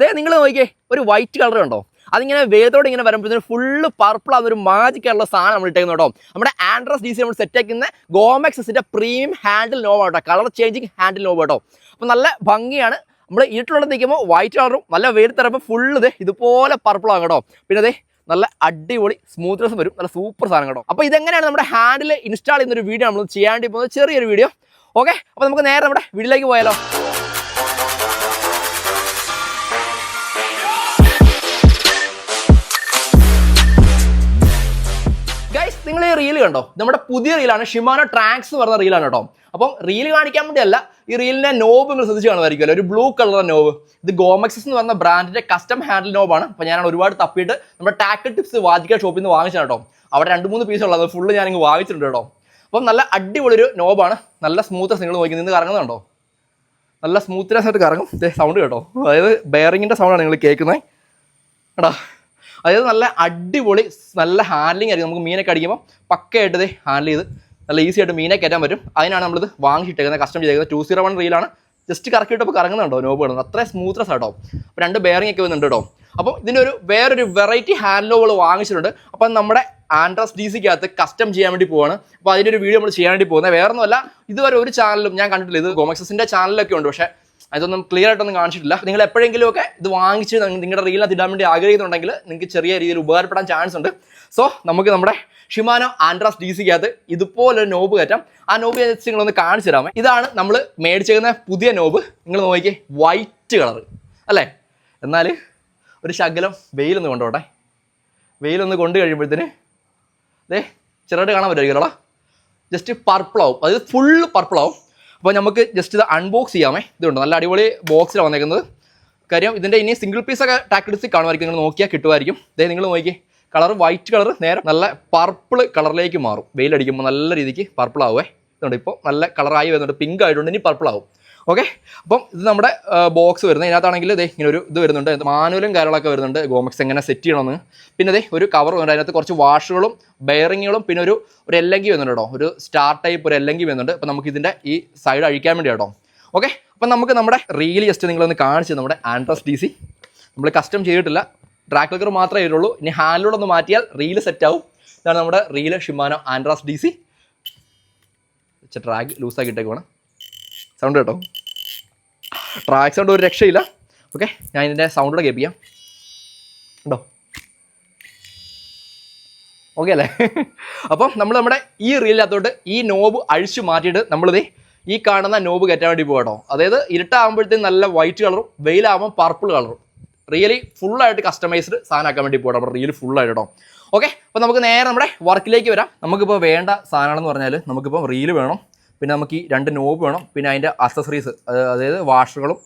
ദേ നിങ്ങൾ നോക്കിയേ ഒരു വൈറ്റ് കളർ ഉണ്ടോ? അതിങ്ങനെ വേദോടെ ഇങ്ങനെ വരുമ്പോഴത്തേന് ഫുള്ള് പർപ്പിൾ ആവുന്ന ഒരു മാജിക് ആയിട്ടുള്ള സാധനം നമ്മൾ ഇട്ടേക്കുന്നു കേട്ടോ. നമ്മുടെ ആൻഡ്രസ് ഡി സി നമ്മൾ സെറ്റ് ആക്കുന്ന ഗോമെക്സിന്റെ പ്രീമിയം ഹാൻഡിൽ നോവ് കേട്ടോ കളർ ചേഞ്ചിങ് ഹാൻഡിൽ നോവ് കേട്ടോ അപ്പോൾ നല്ല ഭംഗിയാണ്. നമ്മൾ ഇരുട്ടിലുള്ള നിൽക്കുമ്പോൾ വൈറ്റ് കളറും നല്ല വെയിലത്തിറപ്പോൾ ഫുള്ള് ഇതേ ഇതുപോലെ പർപ്പിൾ ആകും കേട്ടോ. പിന്നെ അതെ നല്ല അടിപൊളി സ്മൂത്ത്നെസ് വരും. നല്ല സൂപ്പർ സാധനം കേട്ടോ. അപ്പോൾ ഇതെങ്ങനെയാണ് നമ്മുടെ ഹാൻഡിൽ ഇൻസ്റ്റാൾ ചെയ്യുന്ന ഒരു വീഡിയോ നമ്മൾ ചെയ്യാണ്ടി പോകുന്നത്? ചെറിയൊരു വീഡിയോ ഓക്കെ അപ്പോൾ നമുക്ക് നേരെ നമ്മുടെ വീട്ടിലേക്ക് പോയാലോ. ഈ റീൽ കണ്ടോ? നമ്മുടെ പുതിയ റീലാണ് ഷിമാനോ ട്രാക്സ് എന്ന് പറഞ്ഞ റീലാണ് കേട്ടോ. അപ്പം റീൽ കാണിക്കാൻ വേണ്ടിയല്ല ഈ റീലിനെ നോബ് നിങ്ങൾ ശ്രദ്ധിച്ച് കാണുമായിരിക്കുമല്ലോ. ഒരു ബ്ലൂ കളർ നോബ് ഇത് ഗോമക്സിസ് എന്ന് പറഞ്ഞ ബ്രാൻഡിന്റെ കസ്റ്റം ഹാൻഡിൽ നോബാണ് അപ്പോൾ ഞാൻ ഒരുപാട് തപ്പിയിട്ട് നമ്മുടെ ടാക്കൽ ടിപ്സ് വാജിക്ക ഷോപ്പിൽ നിന്ന് വാങ്ങിച്ചാണ് കേട്ടോ. അവിടെ രണ്ട് മൂന്ന് പീസ് ഉള്ളത്. ഫുള്ള് ഞാൻ ഇങ്ങ് വാങ്ങിച്ചിട്ടുണ്ട് കേട്ടോ. അപ്പം നല്ല അടിപൊളി ഒരു നോബാണ് നല്ല സ്മൂത്ത് നിങ്ങൾ നോക്കി നിന്ന് കറങ്ങുന്നുണ്ടോ? നല്ല സ്മൂത്ത്നെസ് ആയിട്ട് കറങ്ങും. സൗണ്ട് കേട്ടോ. അതായത് ബെയറിങ്ങിന്റെ സൗണ്ടാണ് നിങ്ങൾ കേൾക്കുന്നത് എടാ അതായത് നല്ല അടിപൊളി നല്ല ഹാൻഡ്ലിംഗ് ആയിരിക്കും. നമുക്ക് മീനൊക്കെ അടിക്കുമ്പോൾ പക്കയായിട്ട് ഹാൻഡിൽ ചെയ്ത് നല്ല ഈസി ആയിട്ട് മീനെ കയറ്റാൻ പറ്റും. അതിനാണ് നമ്മളിത് വാങ്ങിച്ചിട്ടേക്കുന്നത് കസ്റ്റം ചെയ്തേക്കുന്നത്. ടു സീറോ വൺ റീലാണ് ജസ്റ്റ് കറക്കിയിട്ടപ്പോൾ കറങ്ങുന്നുണ്ടോ? നോബ് കിടന്നു അത്ര സ്മൂത്ത്നെസ് ആട്ടോ. അപ്പോൾ രണ്ട് ബെയറിംഗ് ഒക്കെ വരുന്നുണ്ട് കേട്ടോ അപ്പോൾ ഇതിന്റെ ഒരു വേറൊരു വെറൈറ്റി ഹാൻഡ് ലോബുകൾ വാങ്ങിച്ചിട്ടുണ്ട്. അപ്പം നമ്മുടെ ആൻഡ്രസ് ഡി സിക്കകത്ത് കസ്റ്റം ചെയ്യാൻ വേണ്ടി പോവാണ്. അപ്പോൾ അതിന്റെ ഒരു വീഡിയോ നമ്മൾ ചെയ്യാൻ വേണ്ടി പോകുന്നത്. വേറൊന്നുമല്ല ഇതുവരെ ഒരു ചാനലും ഞാൻ കണ്ടിട്ടില്ല. ഇത് ഗോമക്സസിന്റെ ചാനലൊക്കെ ഉണ്ട്. പക്ഷേ അതൊന്നും ക്ലിയർ ആയിട്ടൊന്നും കാണിച്ചിട്ടില്ല. നിങ്ങൾ എപ്പോഴെങ്കിലും ഒക്കെ ഇത് വാങ്ങിച്ച് നിങ്ങളുടെ റീലിനകത്ത് ഇടാൻ വേണ്ടി ആഗ്രഹിക്കുന്നുണ്ടെങ്കിൽ നിങ്ങൾക്ക് ചെറിയ രീതിയിൽ ഉപകാരപ്പെടാൻ ചാൻസ് ഉണ്ട്. സോ നമുക്ക് നമ്മുടെ ഷിമാനോ ആൻഡ്രാസ് ഡി സിക്കകത്ത് ഇതുപോലൊരു നോബ് കയറ്റാം. ആ നോബ് ജസ്റ്റ് നിങ്ങളൊന്ന് കാണിച്ചു തരാമേ. ഇതാണ് നമ്മൾ മേടിച്ചേക്കുന്ന പുതിയ നോബ്. നിങ്ങൾ നോക്കിയേ വൈറ്റ് കളർ അല്ലേ? എന്നാൽ ഒരു ശകലം വെയിലൊന്ന് കൊണ്ടോട്ടെ വെയിലൊന്ന് കൊണ്ട് കഴിയുമ്പോഴത്തേന് ദേ ചെറുതായിട്ട് കാണാൻ പറ്റുമായിരിക്കും ജസ്റ്റ് പർപ്പിളാവും അതായത് ഫുള്ള് പർപ്പിൾ ആവും. അപ്പോൾ നമുക്ക് ജസ്റ്റ് ഇത് അൺബോക്സ് ചെയ്യാമേ. ഇതുണ്ട്? നല്ല അടിപൊളി ബോക്സിലാണ് വന്നേക്കുന്നത്. കാര്യം ഇതിന്റെ ഇനി സിംഗിൾ പീസൊക്കെ ടാക്ടിക്സ് കാണുമായിരിക്കും. നിങ്ങൾ നോക്കിയാൽ കിട്ടുമായിരിക്കും. ദേ നിങ്ങൾ നോക്കി കളർ വൈറ്റ് കളർ നേരെ നല്ല പർപ്പിൾ കളറിലേക്ക് മാറും. വെയിലടിക്കുമ്പോൾ നല്ല രീതിക്ക് പർപ്പിൾ ആവുമേ ഇതുണ്ട് ഇപ്പോൾ നല്ല കളറായി വരുന്നുണ്ട്. പിങ്ക് ആയിട്ടുണ്ട്. ഇനി പർപ്പിൾ ആവും. ഓക്കെ അപ്പം ഇത് നമ്മുടെ ബോക്സ് വരുന്നത്. ഇതിനകത്താണെങ്കിൽ ഇതേ ഇങ്ങനെ ഒരു ഇത് വരുന്നുണ്ട്. മാനുവലും കാര്യങ്ങളൊക്കെ വരുന്നുണ്ട്. ഗോമക്സ് എങ്ങനെ സെറ്റ് ചെയ്യണമെന്ന്. പിന്നെ ഇതേ ഒരു കവർ വരുന്നുണ്ട്. അതിനകത്ത് കുറച്ച് വാഷുകളും ബെയറിങ്ങുകളും പിന്നെ ഒരു ഒരു എല്ലെങ്കി വരുന്നുണ്ട് കേട്ടോ. ഒരു സ്റ്റാർ ടൈപ്പ് ഒരു എല്ലെങ്കി വരുന്നുണ്ട്. അപ്പം നമുക്ക് ഇതിന്റെ ഈ സൈഡ് അഴിക്കാൻ വേണ്ടി കേട്ടോ. ഓക്കെ അപ്പം നമുക്ക് നമ്മുടെ റീൽ ജസ്റ്റ് നിങ്ങളൊന്ന് കാണിച്ച് നമ്മുടെ ആൻഡ്രസ് ഡി സി നമ്മൾ കസ്റ്റം ചെയ്തിട്ടില്ല. ട്രാക്ക് ലക്കർ മാത്രമേ ആയിട്ടുള്ളൂ ഇനി ഹാൻഡിലൂടെ ഒന്ന് മാറ്റിയാൽ റീൽ സെറ്റ് ആവും. ഇതാണ് നമ്മുടെ reel Shimano Antares D C track ലൂസാക്കി ഇട്ടേക്കുവാണ്. സൗണ്ട് കേട്ടോ? ട്രാക്ക് സൗണ്ട് ഒരു രക്ഷയില്ല. ഓക്കെ ഞാൻ ഇതിന്റെ സൗണ്ടിലൂടെ കേൾപ്പിക്കാം. ഉണ്ടോ? ഓക്കെ അല്ലേ? അപ്പം നമ്മൾ നമ്മുടെ ഈ റീലിനകത്തോട്ട് ഈ നോബ് അഴിച്ചു മാറ്റിയിട്ട് നമ്മളിത് ഈ കാണുന്ന നോബ് കയറ്റാൻ വേണ്ടി പോകട്ടോ അതായത് ഇരുട്ടാകുമ്പോഴത്തേക്കും നല്ല വൈറ്റ് കളറും വെയിലാകുമ്പോൾ പർപ്പിൾ കളറും റിയലി ഫുള്ളായിട്ട് കസ്റ്റമൈസ്ഡ് സാധനമാക്കാൻ വേണ്ടി പോകണം നമ്മുടെ റിയലി ഫുള്ളായിട്ട് കേട്ടോ ഓക്കെ അപ്പോൾ നമുക്ക് നേരെ നമ്മുടെ വർക്കിലേക്ക് വരാം. നമുക്കിപ്പോൾ വേണ്ട സാധനമാണെന്ന് പറഞ്ഞാൽ നമുക്കിപ്പോൾ റീൽ വേണം. പിന്നെ നമുക്ക് ഈ രണ്ട് നോബ് വേണം. പിന്നെ അതിന്റെ അസസറീസ് അതായത് വാഷറുകളും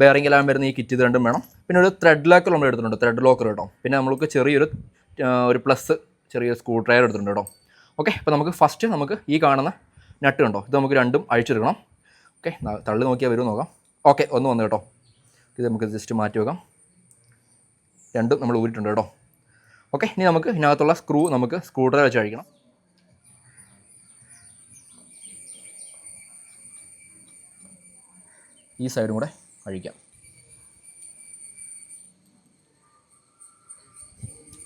ബെയറിംഗ് എല്ലാം വരുന്ന ഈ കിറ്റ് ഇത് രണ്ടും വേണം. പിന്നെ ഒരു ത്രെഡ് ലോക്കർ നമ്മൾ എടുത്തിട്ടുണ്ട്. ത്രെഡ് ലോക്കർ കേട്ടോ. പിന്നെ നമുക്ക് ചെറിയൊരു ഒരു പ്ലസ് ചെറിയൊരു സ്ക്രൂ ഡ്രൈവർ എടുത്തിട്ടുണ്ട് കേട്ടോ. ഓക്കെ അപ്പോൾ നമുക്ക് ഫസ്റ്റ് നമുക്ക് ഈ കാണുന്ന നട്ട് കണ്ടോ? ഇത് നമുക്ക് രണ്ടും അഴിച്ചെടുക്കണം. ഓക്കെ തള്ളി നോക്കിയാൽ വരും നോക്കാം. ഓക്കെ ഒന്ന് വന്നു കേട്ടോ. ഇത് നമുക്ക് ജസ്റ്റ് മാറ്റി വെക്കാം. രണ്ടും നമ്മൾ ഊരിട്ടുണ്ട് കേട്ടോ. ഓക്കെ ഇനി നമുക്ക് ഇതിനകത്തുള്ള സ്ക്രൂ നമുക്ക് സ്ക്രൂ ഡ്രൈവർ വെച്ച് അഴിക്കണം. ഈ സൈഡും കൂടെ അഴിക്കാം.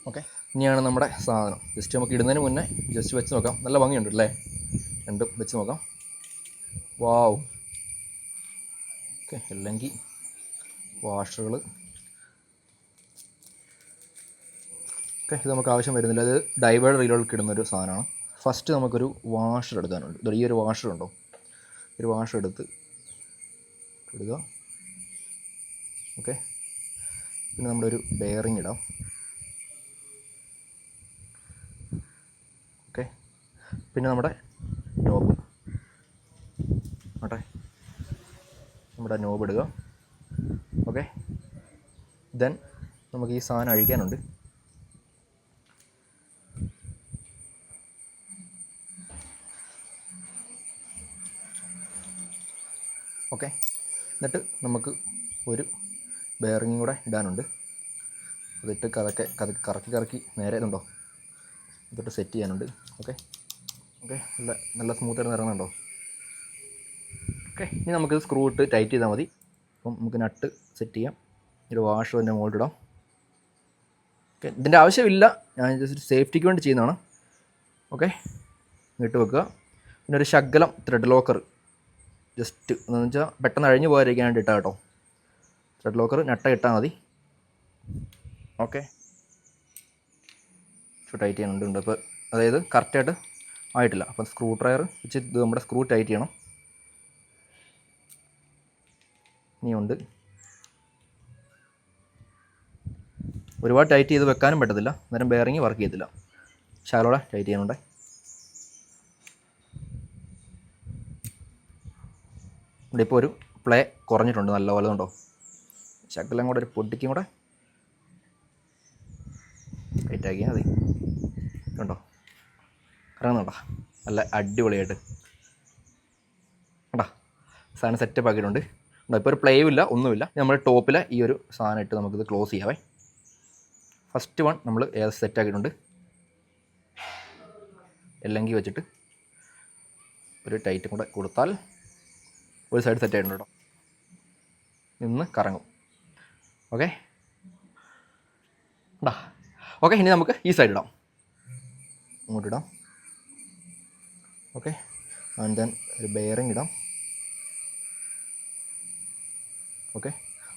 ഓക്കെ. ഇനിയാണ് നമ്മുടെ സാധനം. ജസ്റ്റ് നമുക്ക് ഇടുന്നതിന് മുന്നേ ജസ്റ്റ് വെച്ച് നോക്കാം. നല്ല ഭംഗിയുണ്ട് അല്ലേ? രണ്ടും വെച്ച് നോക്കാം. വാവ് ഓക്കെ അല്ലെങ്കിൽ വാഷറുകൾ ഓക്കെ ഇത് നമുക്ക് ആവശ്യം വരുന്നില്ല. അത് ഡൈവേർഡ് റീലുകൾക്ക് ഇടുന്നൊരു സാധനമാണ്. ഫസ്റ്റ് നമുക്കൊരു വാഷർ എടുക്കാനുണ്ട്. ഈ ഒരു വാഷർ ഉണ്ടോ? ഒരു വാഷർ എടുത്ത് ഇടുക. ഓക്കെ പിന്നെ നമ്മുടെ ഒരു ബെയറിംഗ് ഇടാം. ഓക്കെ പിന്നെ നമ്മുടെ നോബ് ആട്ടെ. നമ്മുടെ നോബ് ഇടുക. ഓക്കെ ദെൻ നമുക്ക് ഈ സാധനം അഴിക്കാനുണ്ട്. ഓക്കെ എന്നിട്ട് നമുക്ക് ഒരു ബെയറിങ് കൂടെ ഇടാനുണ്ട്. അതിട്ട് കറക്കെ കറ കറക്കി കറക്കി നേരെ ഇതുണ്ടോ? ഇതിട്ട് സെറ്റ് ചെയ്യാനുണ്ട്. ഓക്കെ ഓക്കെ നല്ല നല്ല സ്മൂത്തായിട്ട് ഇറങ്ങുന്നുണ്ടോ ഓക്കെ ഇനി നമുക്ക് സ്ക്രൂ ഇട്ട് ടൈറ്റ് ചെയ്താൽ മതി. അപ്പം നമുക്ക് നട്ട് സെറ്റ് ചെയ്യാം. ഒരു വാഷ് തന്നെ മുകളിലിടാം ഓക്കെ ഇതിന്റെ ആവശ്യമില്ല. ഞാൻ ജസ്റ്റ് സേഫ്റ്റിക്ക് വേണ്ടി ചെയ്യുന്നതാണ്. ഓക്കെ ഇട്ട് വെക്കുക. പിന്നെ ഒരു ശകലം ത്രെഡ് ലോക്കർ ജസ്റ്റ് എന്ന് വെച്ചാൽ പെട്ടെന്ന് അഴിഞ്ഞു പോകാതിരിക്കാൻ വേണ്ടി ഇട്ടാ കേട്ടോ. ത്രെഡ് ലോക്കർ നട്ട ഇട്ടാൽ മതി. ഓക്കെ ടൈറ്റ് ചെയ്യാനുണ്ട് ഉണ്ട്. അപ്പോൾ അതായത് കറക്റ്റായിട്ട് ആയിട്ടില്ല. അപ്പം സ്ക്രൂ ഡ്രയർ വെച്ച് ഇത് നമ്മുടെ സ്ക്രൂ ടൈറ്റ് ചെയ്യണം. ഇനിയുണ്ട്. ഒരുപാട് ടൈറ്റ് ചെയ്ത് വെക്കാനും പറ്റത്തില്ല. അന്നേരം ബെയറിങ് വർക്ക് ചെയ്യത്തില്ല. ശാലോടെ ടൈറ്റ് ചെയ്യാനുണ്ട്. ഇവിടെ ഇപ്പോൾ ഒരു പ്ലേ കുറഞ്ഞിട്ടുണ്ട് നല്ലപോലെ ഉണ്ടോ ശകലം കൂടെ ഒരു പൊട്ടിക്കും കൂടെ. ടൈറ്റ് ആക്കിയാൽ മതി. കണ്ടോ? ഇറങ്ങുന്നുണ്ടോ? നല്ല അടിപൊളിയായിട്ട്. കണ്ടോ? സാധനം സെറ്റപ്പ് ആക്കിയിട്ടുണ്ട്. ഉണ്ടോ ഇപ്പോൾ ഒരു പ്ലേയും ഇല്ല ഒന്നുമില്ല. നമ്മൾ ടോപ്പിലെ ഈ ഒരു സാധനം ഇട്ട് നമുക്കിത് ക്ലോസ് ചെയ്യാവേ. ഫസ്റ്റ് വൺ നമ്മൾ സെറ്റ് ആക്കിയിട്ടുണ്ട്? എല്ലെങ്കിൽ വെച്ചിട്ട് ഒരു ടൈറ്റും കൂടെ കൊടുത്താൽ ഒരു സൈഡ് സെറ്റ് ആയിട്ടുണ്ട് കേട്ടോ നിന്ന് കറങ്ങും. ഓക്കെ ഉണ്ടാ ഓക്കെ ഇനി നമുക്ക് ഈ സൈഡ് ഇടാം. ഇങ്ങോട്ട് ഇടാം. ഓക്കെ ആൻഡ് ദെൻ ഒരു ബെയറിങ് ഇടാം. ഓക്കെ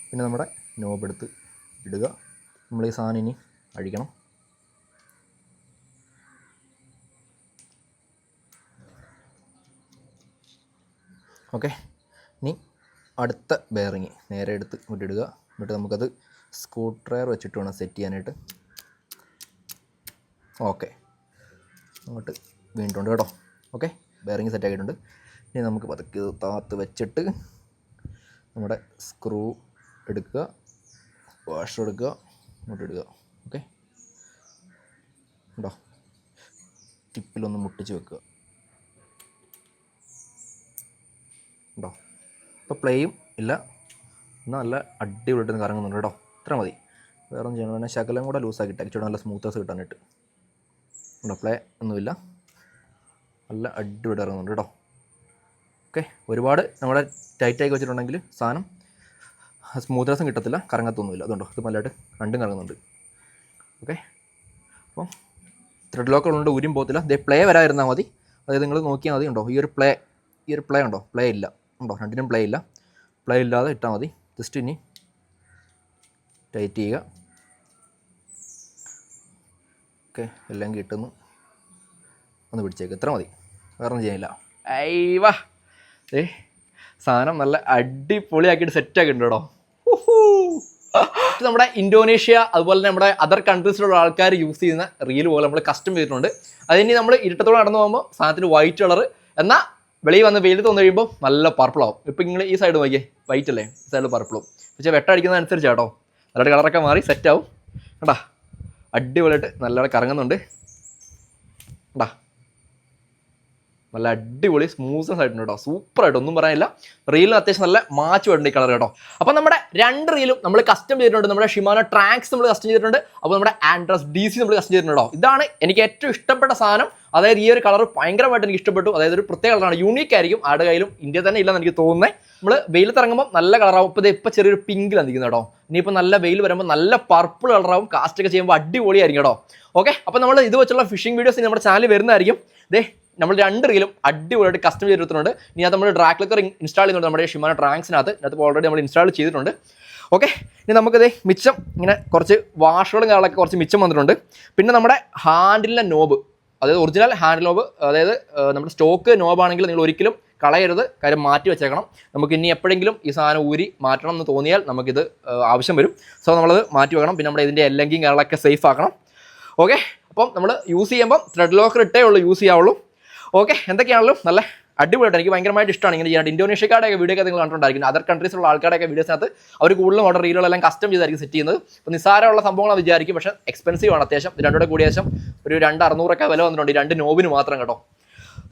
പിന്നെ നമ്മുടെ നോബ് എടുത്ത് ഇടുക. നമ്മൾ ഈ സാധനം ഇനി അഴിക്കണം. ഓക്കെ ഇനി അടുത്ത ബെയറിങ് നേരെ എടുത്ത് വിട്ടിടുക എന്നിട്ട് നമുക്കത് സ്ക്രൂ ഡ്രയർ വെച്ചിട്ട് വേണം സെറ്റ് ചെയ്യാനായിട്ട്. ഓക്കെ അങ്ങോട്ട് വീണ്ടുണ്ട് കേട്ടോ. ഓക്കെ ബെയറിങ് സെറ്റ് ആക്കിയിട്ടുണ്ട്. ഇനി നമുക്ക് പതുക്കി താത്ത് വെച്ചിട്ട് നമ്മുടെ സ്ക്രൂ എടുക്കുക. വാഷർ എടുക്കുക. ഇങ്ങോട്ട് ഇടുക. ഓക്കെ ഉണ്ടോ? ടിപ്പിലൊന്ന് മുട്ടിച്ച് വെക്കുക. ഉണ്ടോ? ഇപ്പോൾ പ്ലേയും ഇല്ല. എന്നാൽ നല്ല അടിപൊളിയായിട്ട് കറങ്ങുന്നുണ്ട് കേട്ടോ. ഇത്ര മതി. വേറെ ഒന്നും ചെയ്യണം ശകലം കൂടെ ലൂസാക്കി ഇട്ടേച്ചോടെ നല്ല സ്മൂത്തേഴ്സ് കിട്ടാനായിട്ട്. ഉണ്ടോ പ്ലേ ഒന്നുമില്ല. നല്ല അടിപൊളി ഇറങ്ങുന്നുണ്ട് കേട്ടോ. ഓക്കെ ഒരുപാട് നമ്മുടെ ടൈറ്റാക്കി വെച്ചിട്ടുണ്ടെങ്കിൽ സാധനം സ്മൂത്ത്നെസ്സും കിട്ടത്തില്ല. കറങ്ങത്തൊന്നുമില്ല. അതുകൊണ്ടോ ഇത് നല്ലതായിട്ട് രണ്ടും കറങ്ങുന്നുണ്ട്. ഓക്കെ അപ്പോൾ ത്രെഡ് ലോക്ക് ഉള്ളതുകൊണ്ട് ഊരും പോകത്തില്ല. ദേ പ്ലേ വരാതിരുന്നാൽ മതി. അതായത് നിങ്ങൾ നോക്കിയാൽ മതി. ഉണ്ടോ? ഈ ഒരു പ്ലേ ഈ ഒരു പ്ലേ ഉണ്ടോ? പ്ലേ ഇല്ല. ഉണ്ടോ രണ്ടിനും പ്ലേ ഇല്ല. പ്ലേ ഇല്ലാതെ ഇട്ടാൽ മതി. ജസ്റ്റ് ഇനി ടൈറ്റ് ചെയ്യുക. ഓക്കെ എല്ലാം കിട്ടുന്നു. ഒന്ന് പിടിച്ചേക്ക്. ഇത്ര മതി. വേറെ ഒന്നും ചെയ്യാനില്ല. അയ്യവാ ഏ സാധനം നല്ല അടിപൊളിയാക്കിയിട്ട് സെറ്റാക്കിയിട്ടുണ്ട് കേട്ടോ നമ്മുടെ ഇന്തോനേഷ്യ അതുപോലെ തന്നെ നമ്മുടെ അതർ കൺട്രീസിലുള്ള ആൾക്കാർ യൂസ് ചെയ്യുന്ന റീൽ പോലെ നമ്മൾ കസ്റ്റം ചെയ്തിട്ടുണ്ട്. അതിനി നമ്മൾ ഇരുട്ടത്തോടെ നടന്നു പോകുമ്പോൾ സാധനത്തിന് വൈറ്റ് കളർ എന്നാൽ വെളിയിൽ വന്ന് വെയിൽ തോന്നു കഴിയുമ്പോൾ നല്ല പർപ്പിളാവും ഇപ്പം നിങ്ങൾ ഈ സൈഡ് നോക്കിയേ വൈറ്റ് അല്ലേ? ഈ സൈഡിൽ പർപ്പിളും പക്ഷേ വെട്ടടിക്കുന്നതനുസരിച്ച് കേട്ടോ നല്ലൊരു കളറൊക്കെ മാറി സെറ്റ് ആവും. കണ്ടാ? അടിപൊളിയായിട്ട് നല്ലവണ്ണം കറങ്ങുന്നുണ്ട്. കണ്ടാ? നല്ല അടിപൊളി സ്മൂത്ത്നെസ് ആയിട്ടുണ്ട് കേട്ടോ സൂപ്പർ ആയിട്ട് ഒന്നും പറയാനില്ല. റീലിന് അത്യാവശ്യം നല്ല മാച്ച് വരുന്നുണ്ട് ഈ കളർ കേട്ടോ. അപ്പോൾ നമ്മുടെ രണ്ട് റീലും നമ്മൾ കസ്റ്റം ചെയ്തിട്ടുണ്ട്. നമ്മുടെ ഷിമാനോ ട്രാക്സ് നമ്മൾ കസ്റ്റം ചെയ്തിട്ടുണ്ട്. അപ്പോൾ നമ്മുടെ ആൻഡ്രസ് ഡി നമ്മൾ കസ്റ്റം ചെയ്തിട്ടുണ്ട് കേട്ടോ ഇതാണ് എനിക്ക് ഏറ്റവും ഇഷ്ടപ്പെട്ട സാധനം. അതായത് ഈ ഒരു കളർ ഭയങ്കരമായിട്ട് എനിക്ക് ഇഷ്ടപ്പെട്ടു. അതായത് ഒരു പ്രത്യേക കളറാണ്. യൂണീക്ക് ആയിരിക്കും. ആരുടെ കയ്യിലും ഇന്ത്യ തന്നെ ഇല്ലെന്ന് എനിക്ക് തോന്നുന്നത് നമ്മൾ വെയിൽ തിറങ്ങുമ്പോൾ നല്ല കളറാവും ഇപ്പോൾ ഇപ്പോൾ ചെറിയൊരു പിങ്കിൽ നിൽക്കുന്നത് കേട്ടോ. ഇനിയിപ്പോൾ നല്ല വെയിൽ വരുമ്പോൾ നല്ല പർപ്പിൾ കളറാവും കാസ്റ്റ് ഒക്കെ ചെയ്യുമ്പോൾ അടിപൊളിയായിരിക്കും കേട്ടോ. ഓക്കെ അപ്പോൾ നമ്മൾ ഇത് വെച്ചുള്ള ഫിഷിംഗ് വീഡിയോസ് നമ്മുടെ ചാനൽ വരുന്നതായിരിക്കും. ദേ നമ്മൾ രണ്ട് റീലും അടിപൊളിയായിട്ട് കസ്റ്റം ചെയ്തിട്ടുണ്ട്. ഇനി അത് നമ്മൾ ഡ്രാക്ക് ലക്കർ ഇൻസ്റ്റാൾ ചെയ്യുന്നുണ്ട് നമ്മുടെ ഷിമാന ട്രാങ്സിനകത്ത് അതിനകത്ത് ഓൾറെഡി നമ്മൾ ഇൻസ്റ്റാൾ ചെയ്തിട്ടുണ്ട്. ഓക്കെ ഇനി നമുക്കിത് മിച്ചം ഇങ്ങനെ കുറച്ച് വാഷുകളും കാര്യങ്ങളൊക്കെ കുറച്ച് മിച്ചം വന്നിട്ടുണ്ട്. പിന്നെ നമ്മുടെ ഹാൻഡിലിന്റെ നോബ് അതായത് ഒറിജിനൽ ഹാൻഡ് നോബ് അതായത് നമ്മുടെ സ്റ്റോക്ക് നോബാണെങ്കിൽ നിങ്ങൾ ഒരിക്കലും കളയരുത്. കാര്യം മാറ്റി വെച്ചേക്കണം. നമുക്ക് ഇനി എപ്പോഴെങ്കിലും ഈ സാധനം ഊരി മാറ്റണം എന്ന് തോന്നിയാൽ നമുക്കിത് ആവശ്യം വരും. സോ നമ്മളത് മാറ്റി വെക്കണം. പിന്നെ നമ്മുടെ ഇതിന്റെ എല്ലെങ്കിലും കാര്യങ്ങളൊക്കെ സേഫ് ആക്കണം. ഓക്കെ? അപ്പം നമ്മൾ യൂസ് ചെയ്യുമ്പം ത്രെഡ് ലോക്കർ ഇട്ടേ ഉള്ളൂ യൂസ് ചെയ്യാവുള്ളൂ. ഓക്കെ? എന്തൊക്കെയാണല്ലോ? നല്ല അടിപൊളിയായിട്ട് എനിക്ക് ഭയങ്കരമായിട്ട് ഇഷ്ടമാണ് ഇങ്ങനെ ചെയ്യാൻ ഇന്തോനേഷ്യക്കാരുടെയൊക്കെ വീഡിയോ ഒക്കെ നിങ്ങൾ കണ്ടിട്ടുണ്ടായിരിക്കും. അതർ കൺട്രീസിലുള്ള ആൾക്കാരുടെയൊക്കെ വീഡിയോസിനകത്ത് അവർ കൂടുതലും ഓർഡർ റീലുകളെല്ലാം കസ്റ്റം ചെയ്തായിരിക്കും സെറ്റ് ചെയ്യുന്നത്. അപ്പോൾ നിസ്സാരമുള്ള സംഭവങ്ങളാണ് വിചാരിക്കും. പക്ഷേ എക്സ്പെൻസീവ് ആണ് അത്യാവശ്യം. രണ്ടുകൂടെ കൂടിയ ശേഷം ഒരു രണ്ട് അറുന്നൂറൊക്കെ വില വന്നിട്ടുണ്ട്. രണ്ട് നോബിന് മാത്രം കേട്ടോ.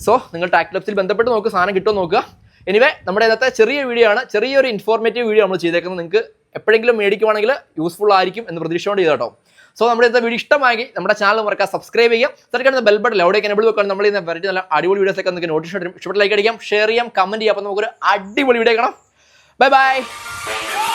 സോ നിങ്ങൾ ടാക്ലപ്സിൽ ബന്ധപ്പെട്ട് നോക്കുക സാധനം കിട്ടുമോ നോക്കുക. എനിവേ നമ്മുടെ ഇന്നത്തെ ചെറിയ വീഡിയോ ആണ്. ചെറിയൊരു ഇൻഫോർമേറ്റീവ് വീഡിയോ നമ്മൾ ചെയ്തേക്കുന്നത്. നിങ്ങൾക്ക് എപ്പോഴെങ്കിലും മേടിക്കുവാണെങ്കിൽ യൂസ്ഫുൾ ആയിരിക്കും എന്ന് പ്രതീക്ഷയോട് ചെയ്ത കേട്ടോ സോ നമ്മുടെ ഇന്നത്തെ വീഡിയോ ഇഷ്ടമായെങ്കിൽ നമ്മുടെ ചാനൽ മറക്കാം സബ്സ്ക്രൈബ് ചെയ്യാം തൊട്ടടുത്ത ബെൽ ബട്ടൺ അവിടേക്ക് എനബിൾ വെക്കാൻ നമ്മൾ ഇന്ന് വെറൈറ്റി നല്ല അടിപൊളി വീഡിയോസ് ഒക്കെ നിങ്ങൾക്ക് നോട്ടിഫിക്കേഷൻ വരും ഇഷ്ടപ്പെട്ട ലൈക്ക് അടിക്കാം ഷെയർ ചെയ്യാം കമന്റ് ചെയ്യാം. അപ്പോൾ നമുക്കൊരു അടിപൊളി വീഡിയോ കാണാം. Bye bye